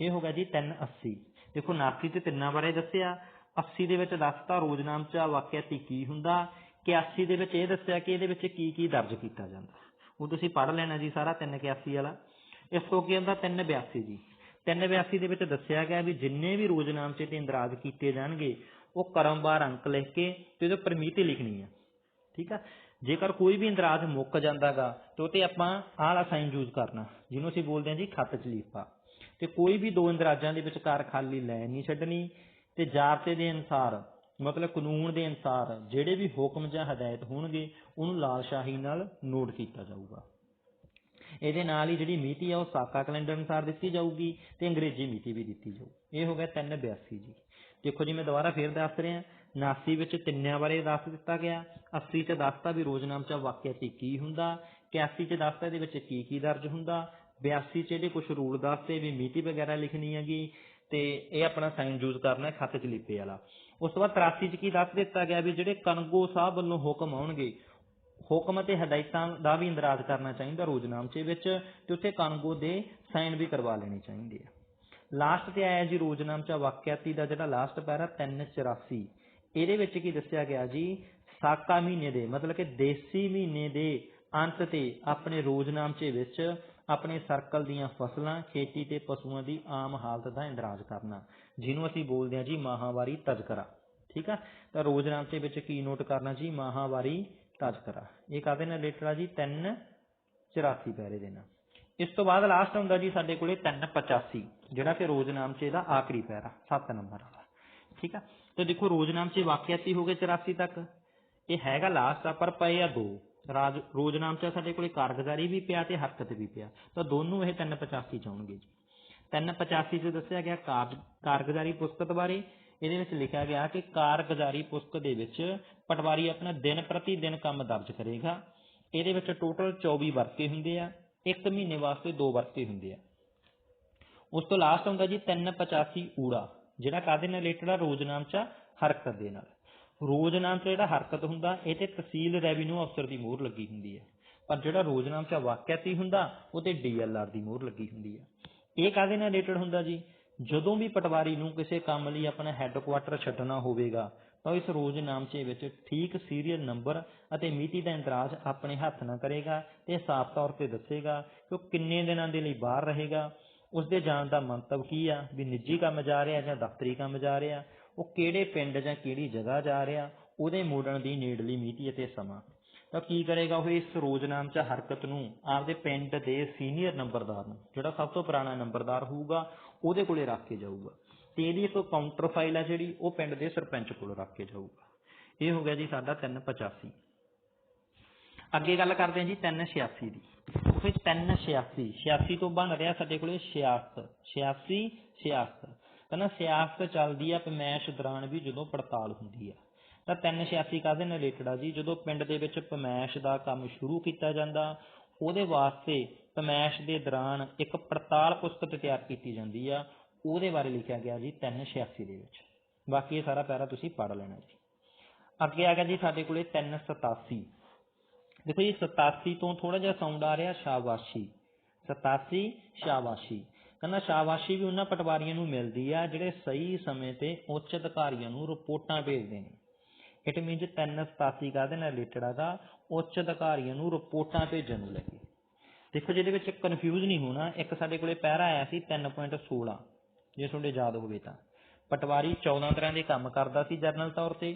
ਇਹ ਹੋ ਗਿਆ ਜੀ 380 ਦੇਖੋ 79 ਤੇ ਤਿੰਨਾਂ ਬਾਰੇ ਦੱਸਿਆ। 80 ਦੇ ਵਿੱਚ ਦੱਸਤਾ ਰੋਜ਼ਨਾਮਚਾ ਵਾਕਿਆਤੀ ਕੀ ਹੁੰਦਾ? 81 ਦੇ ਵਿੱਚ ਇਹ ਦੱਸਿਆ ਕਿ ਇਹਦੇ ਵਿੱਚ ਕੀ ਕੀ ਦਰਜ ਕੀਤਾ ਜਾਂਦਾ। ਉਹ ਤੁਸੀਂ ਪੜ੍ਹ ਲੈਣਾ ਜੀ ਸਾਰਾ 381 ਵਾਲਾ। ਇਸ ਤੋਂ ਕੀ ਹੁੰਦਾ 382 ਜੀ। 382 ਦੇ ਵਿੱਚ ਦੱਸਿਆ ਗਿਆ ਵੀ ਜਿੰਨੇ ਵੀ ਰੋਜ਼ਨਾਮਚੇ ਤੇ ਇੰਦਰਾਜ ਕੀਤੇ ਜਾਣਗੇ, ਉਹ ਕਰਮਵਾਰ ਅੰਕ ਲਿਖ ਕੇ ਤੇ ਉਹਦੇ ਉੱਪਰ ਲਿਖਣੀ ਆ। ਠੀਕ ਆ? ਜੇਕਰ ਕੋਈ ਵੀ ਇੰਦਰਾਜ ਮੁੱਕ ਜਾਂਦਾਗਾ, ਤੇ ਉਹ ਤੇ ਆਪਾਂ ਆਹ ਵਾਲਾ ਸਾਈਨ ਯੂਜ਼ ਕਰਨਾ, ਜਿਹਨੂੰ ਅਸੀਂ ਬੋਲਦੇ ਹਾਂ ਜੀ ਖੱਤ ਚਲੀਫਾ ਤੇ ਕੋਈ ਵੀ ਦੋ ਇੰਦਰਾਜਾਂ ਦੇ ਵਿਚਕਾਰ ਖਾਲੀ ਲੈ ਨਹੀਂ ਛੱਡਣੀ ਤੇ ਜ਼ਾਬਤੇ ਦੇ ਅਨੁਸਾਰ, ਮਤਲਬ ਕਾਨੂੰਨ ਦੇ ਅਨੁਸਾਰ ਜਿਹੜੇ ਵੀ ਹੁਕਮ ਜਾਂ ਹਦਾਇਤ ਹੋਣਗੇ, ਉਹਨੂੰ ਲਾਲ ਸ਼ਾਹੀ ਨਾਲ ਨੋਟ ਕੀਤਾ ਜਾਊਗਾ। ਇਹਦੇ ਨਾਲ ਹੀ ਜਿਹੜੀ ਮਿਤੀ ਆ, ਉਹ ਸਾਕਾ ਕੈਲੰਡਰ ਅਨੁਸਾਰ ਦਿੱਤੀ ਜਾਊਗੀ ਤੇ ਅੰਗਰੇਜ਼ੀ ਮਿਤੀ ਵੀ ਦਿੱਤੀ ਜਾਊ ਇਹ ਹੋ ਗਿਆ 382 ਜੀ। ਦੇਖੋ ਜੀ, ਮੈਂ ਦੁਬਾਰਾ ਫੇਰ ਦੱਸ ਰਿਹਾ। 79 ਵਿੱਚ ਤਿੰਨਿਆਂ ਬਾਰੇ ਦੱਸ ਦਿੱਤਾ ਗਿਆ। 80 ਚ ਦੱਸਤਾ ਵੀ ਰੋਜ਼ਨਾਮਚਾ ਵਾਕਿਆਤੀ ਕੀ ਹੁੰਦਾ। 81 ਚ ਦੱਸਤਾ ਇਹਦੇ ਵਿੱਚ ਕੀ ਕੀ ਦਰਜ ਹੁੰਦਾ। 82 ਚ ਇਹਦੇ ਕੁਝ ਰੂਲ ਦੱਸਦੇ ਵੀ ਮਿਤੀ ਵਗੈਰਾ ਲਿਖਣੀ ਹੈਗੀ। ਤੇ ਇਹ ਆਪਣਾ ਸਾਈਨ ਯੂਜ਼ ਕਰਨਾ ਹੈ ਖੱਤ ਚ ਲਿਪੇ ਵਾਲਾ। ਉਸ ਤੋਂ ਬਾਅਦ 83 ਚ ਕੀ ਦੱਸ ਦਿੱਤਾ ਗਿਆ ਵੀ ਜਿਹੜੇ ਕਨਗੋ ਸਾਹਿਬ ਵੱਲੋਂ ਹੁਕਮ ਆਉਣਗੇ, ਹੁਕਮ ਅਤੇ ਹਦਾਇਤਾਂ ਦਾ ਵੀ ਇੰਦਰਾਜ ਕਰਨਾ ਚਾਹੀਦਾ ਰੋਜ਼ਨਾਮਚੇ ਵਿੱਚ ਤੇ ਉੱਥੇ ਕਾਨੂੰਗੋ ਦੇ ਸਾਈਨ ਵੀ ਕਰਵਾ ਲੈਣੇ ਚਾਹੀਦੇ ਆ। ਲਾਸਟ ਤੇ ਆਇਆ ਜੀ ਰੋਜ਼ਨਾਮਚਾ ਵਾਕਿਆਤੀ ਦਾ ਜਿਹੜਾ ਲਾਸਟ ਪੈਰਾ 384 ਇਹਦੇ ਵਿੱਚ ਕੀ ਦੱਸਿਆ ਗਿਆ ਜੀ? ਸਾਕਾ ਮਹੀਨੇ ਦੇ, ਮਤਲਬ ਕਿ ਦੇਸੀ ਮਹੀਨੇ ਦੇ ਅੰਤ ਤੇ ਆਪਣੇ ਰੋਜ਼ਨਾਮਚੇ ਵਿੱਚ ਆਪਣੇ ਸਰਕਲ ਦੀਆਂ ਫਸਲਾਂ, ਖੇਤੀ ਤੇ ਪਸ਼ੂਆਂ ਦੀ ਆਮ ਹਾਲਤ ਦਾ ਇੰਦਰਾਜ ਕਰਨਾ। ਜਿਹਨੂੰ ਅਸੀਂ ਬੋਲਦੇ ਹਾਂ ਜੀ ਮਾਹਾਵਾਰੀ ਤਜ਼ਕਰਾ। ਠੀਕ ਆ? ਤਾਂ ਰੋਜ਼ਨਾਮਚੇ ਵਿੱਚ ਕੀ ਨੋਟ ਕਰਨਾ ਜੀ? ਮਾਹਾਵਾਰੀ ਤਜ਼ਕਰਾ। ਇਹ ਕਾਹਦੇ ਨਾਲ ਰਿਲੇਟਡ ਆ ਜੀ? 384 ਪੈਰੇ ਦੇ ਨਾਲ। ਇਸ ਤੋਂ ਬਾਅਦ ਲਾਸਟ ਹੁੰਦਾ ਜੀ ਸਾਡੇ ਕੋਲੇ 385 ਜਿਹੜਾ ਕਿ ਰੋਜ਼ਨਾਮਚੇ ਦਾ ਆਖਰੀ ਪੈਰਾ 7 ਨੰਬਰ ਵਾਲਾ। ਠੀਕ ਆ? ਤੇ ਦੇਖੋ ਰੋਜ਼ਨਾਮਚੇ ਵਾਕਿਆਤੀ ਹੋ ਗਏ 84 ਤੱਕ। ਇਹ ਹੈਗਾ ਲਾਸਟ ਆ, ਪਰ ਪਏ ਆ ਦੋ। ਰਾਜ ਰੋਜ਼ਨਾਮਚਾ ਸਾਡੇ ਕੋਲੇ ਕਾਰਗੁਜ਼ਾਰੀ ਵੀ ਪਿਆ ਤੇ ਹਰਕਤ ਵੀ ਪਿਆ। ਤਾਂ ਦੋਨੋਂ ਇਹ 385 ਚ ਆਉਣਗੇ ਜੀ। 385 ਚ ਦੱਸਿਆ ਗਿਆ ਕਾਰਗੁਜ਼ਾਰੀ ਪੁਸਤਕ ਬਾਰੇ। ਇਹਦੇ ਵਿੱਚ ਲਿਖਿਆ ਗਿਆ ਕਿ ਕਾਰਗੁਜ਼ਾਰੀ ਪੁਸਤਕ ਦੇ ਵਿੱਚ ਪਟਵਾਰੀ ਆਪਣਾ ਦਿਨ ਪ੍ਰਤੀ ਦਿਨ ਕੰਮ ਦਰਜ ਕਰੇਗਾ। ਇਹਦੇ ਵਿੱਚ ਟੋਟਲ 24 ਵਰਕੇ ਹੁੰਦੇ ਆ। ਇੱਕ ਮਹੀਨੇ ਵਾਸਤੇ ਦੋ ਵਰਕੇ ਹੁੰਦੇ ਆ। ਉਸ ਤੋਂ ਲਾਸਟ ਹੁੰਦਾ ਜੀ 385 ਊੜਾ, ਜਿਹੜਾ ਕਾਦੇ ਨਾਲ ਰਿਲੇਟਡ ਆ? ਰੋਜ਼ਨਾਮਚਾ ਹਰਕਤ ਦੇ ਨਾਲ। ਰੋਜ਼ਨਾਮਚਾ ਜਿਹੜਾ ਹਰਕਤ ਹੁੰਦਾ, ਇਹ ਤੇ ਤਹਿਸੀਲ ਰੈਵਨਿਊ ਅਫਸਰ ਦੀ ਮੋਹਰ ਲੱਗੀ ਹੁੰਦੀ ਹੈ। ਪਰ ਜਿਹੜਾ ਰੋਜ਼ਨਾਮਚਾ ਵਾਕਿਆਤੀ ਹੁੰਦਾ, ਉਹ ਤੇ ਡੀਐਲਆਰ ਦੀ ਮੋਹਰ ਲੱਗੀ ਹੁੰਦੀ ਹੈ। ਇਹ ਕਾਦੇ ਨਾਲ ਰਿਲੇਟਡ ਹੁੰਦਾ ਜੀ? ਜਦੋਂ ਵੀ ਪਟਵਾਰੀ ਨੂੰ ਕਿਸੇ ਕੰਮ ਲਈ ਆਪਣਾ ਹੈੱਡਕੁਆਟਰ ਛੱਡਣਾ ਹੋਵੇਗਾ, ਤਾਂ ਇਸ ਰੋਜ਼ਨਾਮਚੇ ਵਿੱਚ ਠੀਕ ਸੀਰੀਅਲ ਨੰਬਰ ਅਤੇ ਮਿਤੀ ਦਾ ਇੰਦਰਾਜ ਆਪਣੇ ਹੱਥ ਨਾਲ ਕਰੇਗਾ ਤੇ ਸਾਫ਼ ਤੌਰ ਤੇ ਦੱਸੇਗਾ ਕਿ ਉਹ ਕਿੰਨੇ ਦਿਨਾਂ ਦੇ ਲਈ ਬਾਹਰ ਰਹੇਗਾ। ਉਸ ਦੇ ਜਾਣ ਦਾ ਮੰਤਵ ਕੀ ਆ? ਵੀ ਨਿੱਜੀ ਕੰਮ ਜਾ ਰਿਹਾ ਜਾਂ ਦਫ਼ਤਰੀ ਕੰਮ ਜਾ ਰਿਹਾ? ਉਹ ਕਿਹੜੇ ਪਿੰਡ ਜਾਂ ਕਿਹੜੀ ਜਗ੍ਹਾ ਜਾ ਰਿਹਾ, ਉਹਦੇ ਮੋੜਨ ਦੀ ਨੇੜਲੀ ਮਿਤੀ ਅਤੇ ਸਮਾਂ। ਤਾਂ ਕੀ ਕਰੇਗਾ ਉਹ ਇਸ ਰੋਜ਼ਨਾਮਚਾ ਹਰਕਤ ਨੂੰ ਆਪਦੇ ਪਿੰਡ ਦੇ ਸੀਨੀਅਰ ਨੰਬਰਦਾਰ ਨੂੰ, ਜਿਹੜਾ ਸਭ ਤੋਂ ਪੁਰਾਣਾ ਨੰਬਰਦਾਰ ਹੋਊਗਾ, ਉਹਦੇ ਕੋਲੇ ਰੱਖ ਕੇ ਜਾਊਗਾ। ਤੇ ਇਹਦੀ ਇੱਕ ਕਾਊਂਟਰ ਫਾਈਲ ਆ ਜਿਹੜੀ, ਉਹ ਪਿੰਡ ਦੇ ਸਰਪੰਚ ਕੋਲ ਰੱਖ ਕੇ ਜਾਊਗਾ। ਇਹ ਹੋ ਗਿਆ ਜੀ ਸਾਡਾ 385 ਅੱਗੇ ਗੱਲ ਕਰਦੇ ਹਾਂ ਜੀ 386 ਦੀ। ਫਿਰ 386 86 ਤੋਂ ਬਣ ਰਿਹਾ ਸਾਡੇ ਕੋਲੇ 66 86 66 ਤਾਂ ਸਿਆਸਤ ਚੱਲਦੀ ਆ ਪਮੈਸ਼ ਦੌਰਾਨ ਵੀ ਜਦੋਂ ਪੜਤਾਲ ਹੁੰਦੀ ਆ। ਤਾਂ 386 ਕਾਹਦੇ ਨਾਲ ਰਿਲੇਟਡ ਆ ਜੀ? ਜਦੋਂ ਪਿੰਡ ਦੇ ਵਿੱਚ ਪਮੈਸ਼ ਦਾ ਕੰਮ ਸ਼ੁਰੂ ਕੀਤਾ ਜਾਂਦਾ, ਉਹਦੇ ਵਾਸਤੇ ਪਮੈਸ਼ ਦੇ ਦੌਰਾਨ ਇੱਕ ਪੜਤਾਲ ਪੁਸਤਕ ਤਿਆਰ ਕੀਤੀ ਜਾਂਦੀ ਆ। ਉਹਦੇ ਬਾਰੇ ਲਿਖਿਆ ਗਿਆ ਜੀ 386 ਦੇ ਵਿੱਚ। ਬਾਕੀ ਇਹ ਸਾਰਾ ਪੈਰਾ ਤੁਸੀਂ ਪੜ੍ਹ ਲੈਣਾ ਜੀ। ਅੱਗੇ ਆ ਗਿਆ ਜੀ ਸਾਡੇ ਕੋਲੇ 387 ਦੇਖੋ ਜੀ 87 ਤੋਂ ਥੋੜਾ ਜਿਹਾ ਸਾਊਂਡ ਆ ਰਿਹਾ, ਸ਼ਾਬਾਸ਼ੀ। 87 ਸ਼ਾਬਾਸ਼ੀ। ਕਹਿੰਦਾ ਸ਼ਾਬਾਸ਼ੀ ਵੀ ਉਹਨਾਂ ਪਟਵਾਰੀਆਂ ਨੂੰ ਮਿਲਦੀ ਆ, ਜਿਹੜੇ ਸਹੀ ਸਮੇਂ ਤੇ ਉੱਚ ਅਧਿਕਾਰੀਆਂ ਨੂੰ ਰਿਪੋਰਟਾਂ ਭੇਜਦੇ ਨੇ। ਇਟ ਮੀਨਸ 387 ਕਾਹਦੇ ਨਾਲ ਰਿਲੇਟਡ ਹੈਗਾ ਉੱਚ ਅਧਿਕਾਰੀਆਂ ਨੂੰ ਰਿਪੋਰਟਾਂ ਭੇਜਣ ਨੂੰ ਲੈ ਕੇ ਦੇਖੋ, ਜਿਹਦੇ ਵਿੱਚ ਕਨਫਿਊਜ਼ ਨਹੀਂ ਹੋਣਾ, ਇੱਕ ਸਾਡੇ ਕੋਲੇ ਪੈਰਾ ਆਇਆ ਸੀ 3.16 ਜੇ ਤੁਹਾਡੇ ਯਾਦ ਹੋਵੇ ਤਾਂ। ਪਟਵਾਰੀ 14 ਤਰ੍ਹਾਂ ਦੇ ਕੰਮ ਕਰਦਾ ਸੀ ਜਰਨਲ ਤੌਰ ਤੇ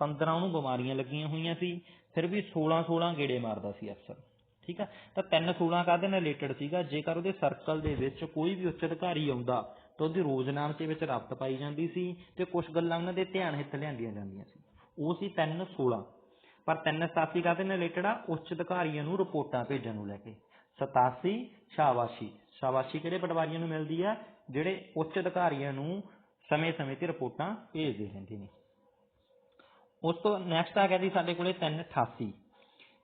15 ਉਹਨੂੰ ਬਿਮਾਰੀਆਂ ਲੱਗੀਆਂ ਹੋਈਆਂ ਸੀ, ਫਿਰ ਵੀ 16 16 ਗੇੜੇ ਮਾਰਦਾ ਸੀ ਅਫਸਰ। ਠੀਕ ਆ? ਤਾਂ 3 16 ਕਾਹਦੇ ਨਾਲ ਰਿਲੇਟਡ ਸੀਗਾ? ਜੇਕਰ ਉਹਦੇ ਸਰਕਲ ਦੇ ਵਿੱਚ ਕੋਈ ਵੀ ਉੱਚ ਅਧਿਕਾਰੀ ਆਉਂਦਾ, ਤਾਂ ਉਹਦੀ ਰੋਜ਼ਨਾਮੇ ਵਿੱਚ ਰਬਤ ਪਾਈ ਜਾਂਦੀ ਸੀ ਤੇ ਕੁਝ ਗੱਲਾਂ ਉਹਨਾਂ ਦੇ ਧਿਆਨ ਹਿੱਤ ਲਿਆਂਦੀਆਂ ਜਾਂਦੀਆਂ ਸੀ। ਉਹ ਸੀ 3 16 ਪਰ 387 ਕਾਹਦੇ ਨਾਲ ਰਿਲੇਟਡ ਆ? ਉੱਚ ਅਧਿਕਾਰੀਆਂ ਨੂੰ ਰਿਪੋਰਟਾਂ ਭੇਜਣ ਨੂੰ ਲੈ ਕੇ। 87 ਸ਼ਾਬਾਸ਼ੀ। ਸ਼ਾਬਾਸ਼ੀ ਕਿਹੜੇ ਪਟਵਾਰੀਆਂ ਨੂੰ ਮਿਲਦੀ ਆ? ਜਿਹੜੇ ਉੱਚ ਅਧਿਕਾਰੀਆਂ ਨੂੰ ਸਮੇਂ-ਸਮੇਂ ਤੇ ਰਿਪੋਰਟਾਂ ਭੇਜਦੇ ਰਹਿੰਦੇ ਨੇ। ਉਸ ਤੋਂ ਨੈਕਸਟ ਆ ਗਿਆ ਜੀ ਸਾਡੇ ਕੋਲੇ 388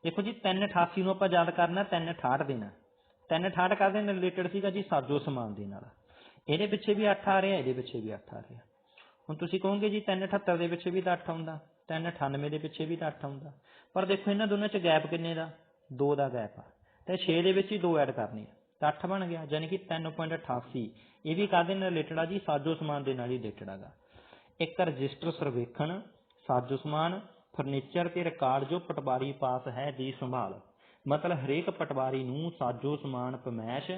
ਦੇਖੋ ਜੀ 388 ਨੂੰ ਆਪਾਂ ਯਾਦ ਕਰਨਾ 368 ਦੇਣਾ 368 ਕਾਹਦੇ ਨਾਲ ਰਿਲੇਟਡ ਸੀਗਾ ਜੀ? ਸਾਜੋ ਸਮਾਨ ਦੇ ਨਾਲ। ਇਹਦੇ ਪਿੱਛੇ ਵੀ 8 ਆ ਰਿਹਾ, ਇਹਦੇ ਪਿੱਛੇ ਵੀ 8 ਆ ਰਿਹਾ। ਹੁਣ ਤੁਸੀਂ ਕਹੋਗੇ ਜੀ 378 ਦੇ ਪਿੱਛੇ ਵੀ ਤਾਂ 8 ਆਉਂਦਾ 398 ਦੇ ਪਿੱਛੇ ਵੀ ਤਾਂ 8 ਆਉਂਦਾ। ਪਰ ਦੇਖੋ, ਇਹਨਾਂ ਦੋਨਾਂ 'ਚ ਗੈਪ ਕਿੰਨੇ ਦਾ? 2 ਦਾ ਗੈਪ ਆ। ਤੇ 6 ਦੇ ਵਿੱਚ ਹੀ 2 ਐਡ ਕਰਨੇ ਆ। ਤਾਂ 8 ਬਣ ਗਿਆ ਯਾਨੀ ਕਿ 3.88 ਇਹ ਵੀ ਕਾਹਦੇ ਨਾਲ ਰਿਲੇਟਡ ਆ ਜੀ? ਸਾਜੋ ਸਮਾਨ ਦੇ ਨਾਲ ਹੀ ਰਿਲੇਟਡ ਹੈਗਾ ਇੱਕ ਰਜਿਸਟਰ ਸਰਵੇਖਣ ਸਾਜੋ ਸਮਾਨ ਫਰਨੀਚਰ ਤੇ ਰਿਕਾਰਡ ਜੋ ਪਟਵਾਰੀ ਪਾਸ ਹੈ ਦੀ ਸੰਭਾਲ। ਮਤਲਬ ਹਰੇਕ ਪਟਵਾਰੀ ਨੂੰ ਸਾਜੋ ਸਮਾਨ ਪਮੈਸ਼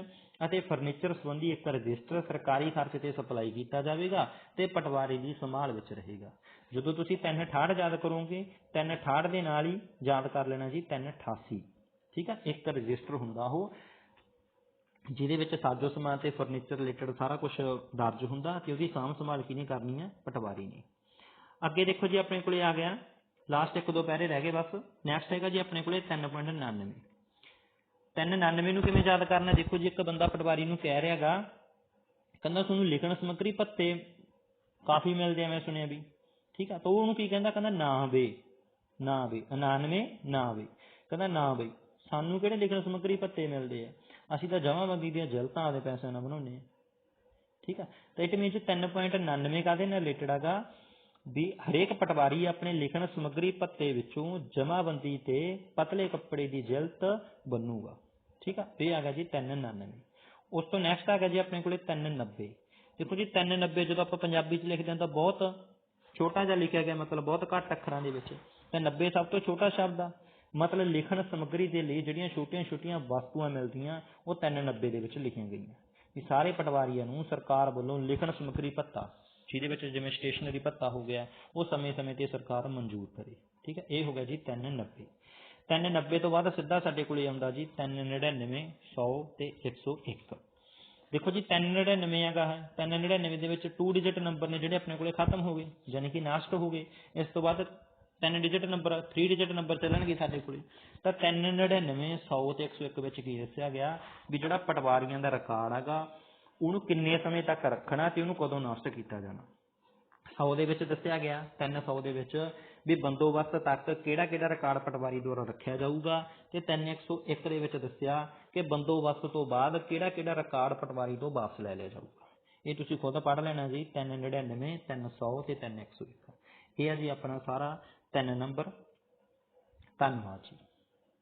ਅਤੇ ਫਰਨੀਚਰ ਸੰਬੰਧੀ ਇੱਕ ਰਜਿਸਟਰ ਸਰਕਾਰੀ ਖਰਚ ਤੇ ਸਪਲਾਈ ਕੀਤਾ ਜਾਵੇਗਾ ਤੇ ਪਟਵਾਰੀ ਦੀ ਸੰਭਾਲ ਵਿੱਚ ਰਹੇਗਾ। ਜਦੋਂ ਤੁਸੀਂ 368 ਯਾਦ ਕਰੋਗੇ 368 ਦੇ ਨਾਲ ਹੀ ਯਾਦ ਕਰ ਲੈਣਾ ਜੀ 388 ਠੀਕ ਹੈ ਇੱਕ ਰਜਿਸਟਰ ਹੁੰਦਾ ਉਹ, ਜਿਹਦੇ ਵਿੱਚ ਸਾਜੋ ਸਮਾਨ ਤੇ ਫਰਨੀਚਰ ਰਿਲੇਟਡ ਸਾਰਾ ਕੁਝ ਦਰਜ ਹੁੰਦਾ ਤੇ ਉਹਦੀ ਸਾਂਭ ਸੰਭਾਲ ਕਿਹਨੇ ਕਰਨੀ ਹੈ ਪਟਵਾਰੀ ਨੇ। ਅੱਗੇ ਦੇਖੋ ਜੀ, ਆਪਣੇ ਕੋਲੇ ਆ ਗਿਆ। ਲਾਸਟ ਇੱਕ ਦੋ ਪੈਰੇ ਰਹਿ ਗਏ ਬਸ। ਨੈਕਸਟ ਹੈਗਾ ਜੀ ਆਪਣੇ ਕੋਲੇ 3.99 399 ਨੂੰ ਕਿਵੇਂ ਯਾਦ ਕਰਨਾ? ਦੇਖੋ ਜੀ, ਇੱਕ ਬੰਦਾ ਪਟਵਾਰੀ ਨੂੰ ਕਹਿ ਰਿਹਾਗਾ ਕਹਿੰਦਾ ਤੁਹਾਨੂੰ ਲਿਖਣ ਸਮੱਗਰੀ ਭੱਤੇ ਕਾਫੀ ਮਿਲਦੇ ਆ, ਮੈਂ ਸੁਣਿਆ ਵੀ। ਠੀਕ ਆ, ਤਾਂ ਉਹਨੂੰ ਕੀ ਕਹਿੰਦਾ? ਕਹਿੰਦਾ ਨਾ ਵੇ ਨਾ ਵੇ 99 ਨਾ ਵੇ। ਕਹਿੰਦਾ ਨਾ ਬਈ, ਸਾਨੂੰ ਕਿਹੜੇ ਲਿਖਣ ਸਮੱਗਰੀ ਭੱਤੇ ਮਿਲਦੇ ਆ? ਅਸੀਂ ਤਾਂ ਜਮਾਬੰਦੀ ਦੀਆਂ ਜਲਤਾਂ ਆਦੇ ਪੈਸਿਆਂ ਨਾਲ ਬਣਾਉਂਦੇ ਆ। ਠੀਕ ਆ, ਤਾਂ ਇਟ ਮੀਨਸ 3.99 ਕਾਦੇ ਨਾਲ ਰਿਲੇਟਡ ਹੈਗਾ ਵੀ ਹਰੇਕ ਪਟਵਾਰੀ ਆਪਣੇ ਲਿਖਣ ਸਮੱਗਰੀ ਭੱਤੇ ਵਿੱਚੋਂ ਜਮਾਬੰਦੀ ਤੇ ਪਤਲੇ ਕੱਪੜੇ ਦੀ ਜਿਲਤ ਬਣੂਗਾ ਠੀਕ ਆ? ਇਹ ਆ ਗਿਆ ਜੀ 399 ਉਸ ਤੋਂ ਨੈਕਸਟ ਆ ਗਿਆ ਜੀ ਆਪਣੇ ਕੋਲੇ 390 ਦੇਖੋ ਜੀ 390 ਜਦੋਂ ਆਪਾਂ ਪੰਜਾਬੀ ਚ ਲਿਖਦੇ ਹਾਂ ਤਾਂ ਬਹੁਤ ਛੋਟਾ ਜਿਹਾ ਲਿਖਿਆ ਗਿਆ ਮਤਲਬ ਬਹੁਤ ਘੱਟ ਅੱਖਰਾਂ ਦੇ ਵਿੱਚ। ਤੇ 90 ਸਭ ਤੋਂ ਛੋਟਾ ਸ਼ਬਦ ਆ। ਮਤਲਬ ਲਿਖਣ ਸਮੱਗਰੀ ਦੇ ਲਈ ਜਿਹੜੀਆਂ ਛੋਟੀਆਂ-ਛੋਟੀਆਂ ਵਸਤੂਆਂ ਮਿਲਦੀਆਂ, ਉਹ 390 ਦੇ ਵਿੱਚ ਲਿਖੀਆਂ ਗਈਆਂ। ਵੀ ਸਾਰੇ ਪਟਵਾਰੀਆਂ ਨੂੰ ਸਰਕਾਰ ਵੱਲੋਂ ਲਿਖਣ ਸਮੱਗਰੀ ਭੱਤਾ ਜਿਹਦੇ ਵਿੱਚ ਜਿਵੇਂ ਸਟੇਸ਼ਨਰੀ ਭੱਤਾ ਹੋ ਗਿਆ, ਉਹ ਸਮੇਂ-ਸਮੇਂ ਤੇ ਸਰਕਾਰ ਮਨਜ਼ੂਰ ਕਰੇ। ਠੀਕ ਹੈ, ਇਹ ਹੋ ਗਿਆ ਜੀ 390 390 ਤੋਂ ਬਾਅਦ ਸਿੱਧਾ ਸਾਡੇ ਕੋਲੇ ਆਉਂਦਾ ਜੀ 399 100 ਤੇ 101 ਦੇਖੋ ਜੀ 399 ਹੈਗਾ ਹੈ। 399 ਦੇ ਵਿੱਚ 2 ਡਿਜਿਟ ਨੰਬਰ ਨੇ ਜਿਹੜੇ ਆਪਣੇ ਕੋਲੇ ਖਤਮ ਹੋ ਗਏ, ਯਾਨੀ ਕਿ ਨਾਸਟ ਹੋ ਗਏ। ਇਸ ਤੋਂ ਬਾਅਦ 3 ਡਿਜਿਟ ਨੰਬਰ 3 ਡਿਜਿਟ ਨੰਬਰ ਚੱਲਣਗੇ ਸਾਡੇ ਕੋਲੇ। ਤਾਂ 399 100 ਤੇ 101 ਵਿੱਚ ਕੀ ਦੱਸਿਆ ਗਿਆ ਵੀ ਜਿਹੜਾ ਪਟਵਾਰੀਆਂ ਦਾ ਰਿਕਾਰਡ ਹੈਗਾ ਉਹਨੂੰ ਕਿੰਨੇ ਸਮੇਂ ਤੱਕ ਰੱਖਣਾ ਤੇ ਉਹਨੂੰ ਕਦੋਂ ਨਸ਼ਟ ਕੀਤਾ ਜਾਣਾ? 100 ਦੇ ਵਿੱਚ ਦੱਸਿਆ ਗਿਆ 300 ਦੇ ਵਿੱਚ, ਵੀ ਬੰਦੋਬਸਤ ਤੱਕ ਕਿਹੜਾ ਕਿਹੜਾ ਰਿਕਾਰਡ ਪਟਵਾਰੀ ਦੁਆਰਾ ਰੱਖਿਆ ਜਾਊਗਾ? ਤੇ 3101 ਦੇ ਵਿੱਚ ਦੱਸਿਆ ਕਿ ਬੰਦੋਬਸਤ ਤੋਂ ਬਾਅਦ ਕਿਹੜਾ ਕਿਹੜਾ ਰਿਕਾਰਡ ਪਟਵਾਰੀ ਤੋਂ ਵਾਪਸ ਲੈ ਲਿਆ ਜਾਊਗਾ? ਇਹ ਤੁਸੀਂ ਖੁਦ ਪੜ੍ਹ ਲੈਣਾ ਜੀ 399 300 ਤੇ 3101 ਇਹ ਹੈ ਜੀ ਆਪਣਾ ਸਾਰਾ ਤਿੰਨ ਨੰਬਰ। ਧੰਨਵਾਦ ਜੀ।